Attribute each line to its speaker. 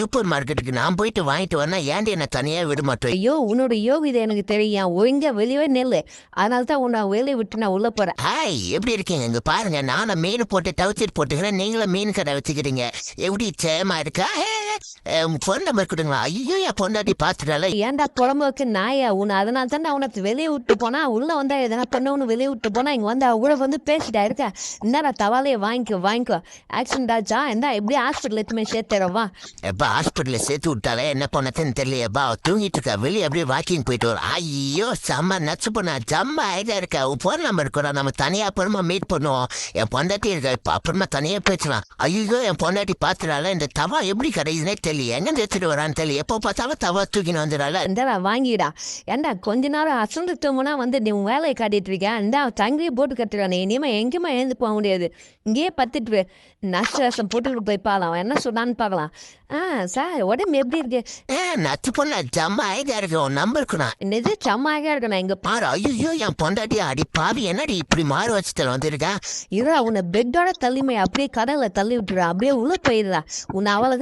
Speaker 1: Super மார்க்கெட்டுக்கு நான் போயிட்டு வாங்கிட்டு வரனா ஏன்டி என்ன தனியா விட மாட்டேன்?
Speaker 2: ஐயோ உன்னோட யோகிதை எனக்கு தெரியும். ஒழுங்கா வெளியே நெல்லு. அதனால தான் உன்னை வெளியே விட்டு நான் உள்ள போறேன்.
Speaker 1: ஹாய் எப்படி இருக்கீங்க? இங்க பாருங்க நானும் மீன் போட்டு டவுச்சர் போட்டுக்கிறேன். நீங்களும் மீன் கடை வச்சுக்கிறீங்க. எப்படி சேமா இருக்கா? ஃபோன் நம்பர் கொடுங்களா? ஐயோ என் பொண்டாட்டி பார்த்துட்டால
Speaker 2: ஏன்டா குழம்புக்கு நாயா? உன்னை அதனால தான் உனக்கு வெளியே விட்டு போனா உள்ள வந்தா எதனா பண்ணவனு வெளியே விட்டு போனா இங்க வந்து கூட வந்து பேசிட்டா இருக்க. என்னடா தவாலையை வாங்கிக்கோ வாங்கிக்கோ. ஆக்சிடென்ட் ஆச்சா என்ன எப்படி ஹாஸ்பிட்டல் எத்துமே சேர்த்துறவா
Speaker 1: எப்பா ஹாஸ்பிட்டலில் சேர்த்து விட்டாலே என்ன பண்ணதுன்னு தெரியலையப்பா. தூங்கிட்டு இருக்கா வெளியே அப்படியே வாக்கிங் போயிட்டு வரும் ஐயோ செம்ம நச்சு பண்ணா ஜம்ம ஐடியா இருக்கா. உன் ஃபோன் நம்பர் இருக்கிறா நம்ம தனியா அப்புறமா மீட் பண்ணுவோம். என் பொண்டாட்டி இருக்கா இப்போ அப்புறமா தனியா பேசலாம். ஐயோ என் பொண்டாட்டி பார்த்துடால இந்த தவா எப்படி கிடைக்குதுன்னே தெரியல எங்க எடுத்துட்டு வரான்னு தெரியல எப்போ பார்த்தாலும் தவா தூக்கின்னு வந்துடால
Speaker 2: இந்தடா வாங்கிடா ஏன்டா கொஞ்ச நேரம் அசந்து தூங்குனா வந்து நீ உன் வேலையை காட்டிட்டு இருக்க இந்தா தங்கியே போட்டு கட்டுறானே இனிமே எங்கேயுமே எழுந்து போக முடியாது இங்கேயே பத்துட்டு. நஷ்ட ரசம் போட்டுக்கிட்டு போய் பார்க்கலாம் என்ன சொன்னான்னு பார்க்கலாம் ஆ சார் உடம்பு எப்படி இருக்கு
Speaker 1: ஏ நச்சு பண்ண ஜம்ம ஐடியா இருக்கு உன் நம்பருக்கு நான்
Speaker 2: என்னது செம்மாக இருக்கு நான் இங்க
Speaker 1: பாரு ஐயோ என் பொண்டாட்டி அடி பாவி என்னடி இப்படி மாறு வச்சுட்டு வந்திருக்கா
Speaker 2: இரா உன்னை பெட்டோட தள்ளிமை அப்படியே கடல்ல தள்ளி விட்டுறா அப்படியே உள்ள போயிடுறா உன்னை அவளை